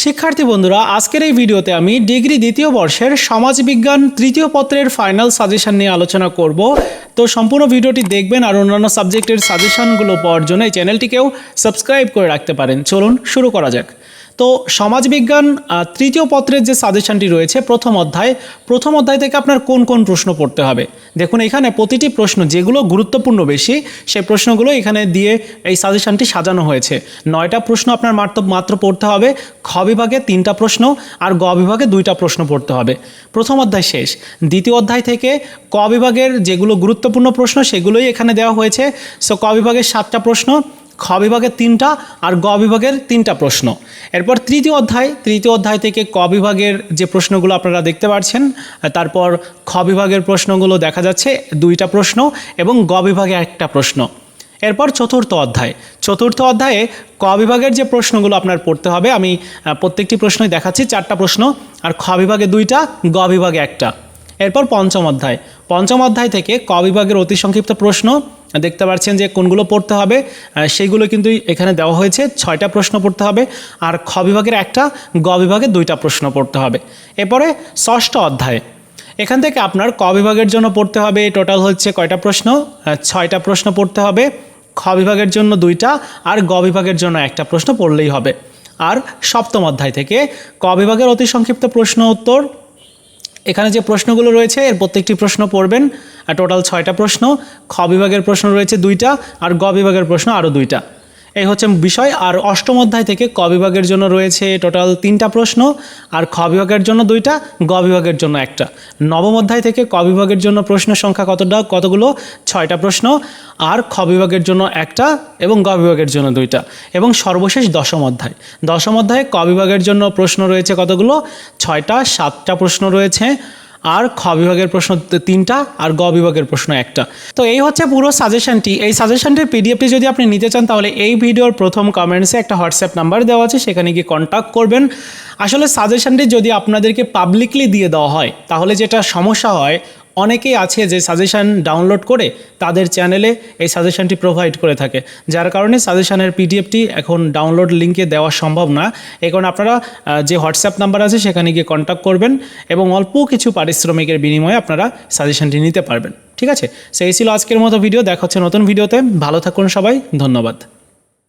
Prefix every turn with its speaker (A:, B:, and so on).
A: শিক্ষার্থী বন্ধুরা, আজকের এই ভিডিওতে আমি ডিগ্রি দ্বিতীয় বর্ষের সমাজবিজ্ঞান তৃতীয় পত্রের ফাইনাল সাজেশন নিয়ে আলোচনা করব। তো সম্পূর্ণ ভিডিওটি দেখবেন আর অন্যান্য সাবজেক্টের সাজেশনগুলো পাওয়ার জন্য এই চ্যানেলটিকেও সাবস্ক্রাইব করে রাখতে পারেন। চলুন শুরু করা যাক। তো সমাজবিজ্ঞান তৃতীয় পত্রের যে সাজেশনটি রয়েছে, প্রথম অধ্যায় প্রথম অধ্যায় থেকে আপনার কোন কোন প্রশ্ন পড়তে হবে? দেখুন, এখানে প্রতিটি প্রশ্ন যেগুলো গুরুত্বপূর্ণ বেশি, সেই প্রশ্নগুলো এখানে দিয়ে এই সাজেশনটি সাজানো হয়েছে। নয়টা প্রশ্ন আপনার মাত্র মাত্র পড়তে হবে, খ বিভাগে তিনটা প্রশ্ন আর গ বিভাগে দুইটা প্রশ্ন পড়তে হবে। প্রথম অধ্যায় শেষ। দ্বিতীয় অধ্যায় থেকে ক বিভাগের যেগুলো গুরুত্বপূর্ণ প্রশ্ন, সেগুলোই এখানে দেওয়া হয়েছে। সো ক বিভাগের সাতটা প্রশ্ন খ বিভাগের তিনটা আর গ বিভাগের তিনটা প্রশ্ন। এরপর তৃতীয় অধ্যায় তৃতীয় অধ্যায় থেকে ক বিভাগের যে প্রশ্নগুলো আপনারা দেখতে পাচ্ছেন তারপর খ বিভাগের প্রশ্নগুলো দেখা যাচ্ছে, দুইটা প্রশ্ন এবং গ বিভাগে একটা প্রশ্ন। এরপর চতুর্থ অধ্যায়, চতুর্থ অধ্যায়ে ক বিভাগের যে প্রশ্নগুলো আপনার পড়তে হবে, আমি প্রত্যেকটি প্রশ্নই দেখাচ্ছি, চারটা প্রশ্ন, আর খ বিভাগে দুইটা, গ বিভাগে একটা। এরপর পঞ্চম অধ্যায়। পঞ্চম অধ্যায় থেকে ক বিভাগের অতি সংক্ষিপ্ত প্রশ্ন। দেখতে পাচ্ছেন যে কোনগুলো পড়তে হবে সেইগুলো কিন্তু এখানে দেওয়া হয়েছে। ছয়টা প্রশ্ন পড়তে হবে আর খ বিভাগের একটা, গ বিভাগে দুইটা প্রশ্ন পড়তে হবে। এরপরে ষষ্ঠ অধ্যায়। এখান থেকে আপনার ক বিভাগের জন্য পড়তে হবে, টোটাল হচ্ছে কয়টা প্রশ্ন? ছয়টা প্রশ্ন পড়তে হবে, খ বিভাগের জন্য দুইটা আর গ বিভাগের জন্য একটা প্রশ্ন পড়লেই হবে। আর সপ্তম অধ্যায় থেকে ক বিভাগের অতি সংক্ষিপ্ত প্রশ্ন উত্তর। এখানে যে প্রশ্নগুলো রয়েছে, এর প্রত্যেকটি প্রশ্ন পড়বেন। আর টোটাল ছয়টা প্রশ্ন, খ বিভাগের প্রশ্ন রয়েছে দুইটা, আর গ বিভাগের প্রশ্ন আরও দুইটা। এই হচ্ছে বিষয়। আর অষ্টম অধ্যায় থেকে ক বিভাগের জন্য রয়েছে টোটাল তিনটা প্রশ্ন। আর খ বিভাগের জন্য দুইটা, গ বিভাগের জন্য একটা। নবম অধ্যায় থেকে ক বিভাগের জন্য প্রশ্নের সংখ্যা কতটা, কতগুলো? ছয়টা প্রশ্ন। আর খ বিভাগের জন্য একটা এবং গ বিভাগের জন্য দুইটা। এবং সর্বশেষ দশম অধ্যায়। দশম অধ্যায়ে ক বিভাগের জন্য প্রশ্ন রয়েছে কতগুলো? ছয়টা, সাতটা প্রশ্ন রয়েছে। আর খ বিভাগের প্রশ্ন তিনটা আর গ বিভাগের প্রশ্ন একটা। তো এই হচ্ছে পুরো সাজেশনটি এই সাজেশনটির পিডিএফটি যদি আপনি নিতে চান, তাহলে এই ভিডিওর প্রথম কমেন্টসে একটা হোয়াটসঅ্যাপ নাম্বার দেওয়া আছে, সেখানে গিয়ে কন্ট্যাক্ট করবেন। আসলে সাজেশনটি যদি আপনাদেরকে পাবলিকলি দিয়ে দেওয়া হয়, তাহলে যেটা সমস্যা হয় অনেকেই আছে যে সাজেশন ডাউনলোড করে তাদের চ্যানেলে এই সাজেশনটি প্রোভাইড করে থাকে। যার কারণে সাজেশনের পিডিএফটি এখন ডাউনলোড লিঙ্কে দেওয়া সম্ভব না। কারণে আপনারা যে হোয়াটসঅ্যাপ নাম্বার আছে সেখানে গিয়ে কন্ট্যাক্ট করবেন এবং অল্প কিছু পারিশ্রমিকের বিনিময়ে আপনারা সাজেশনটি নিতে পারবেন। ঠিক আছে? সেই ছিল আজকের মতো ভিডিও দেখা হচ্ছে নতুন ভিডিওতে ভালো থাকুন সবাই। ধন্যবাদ।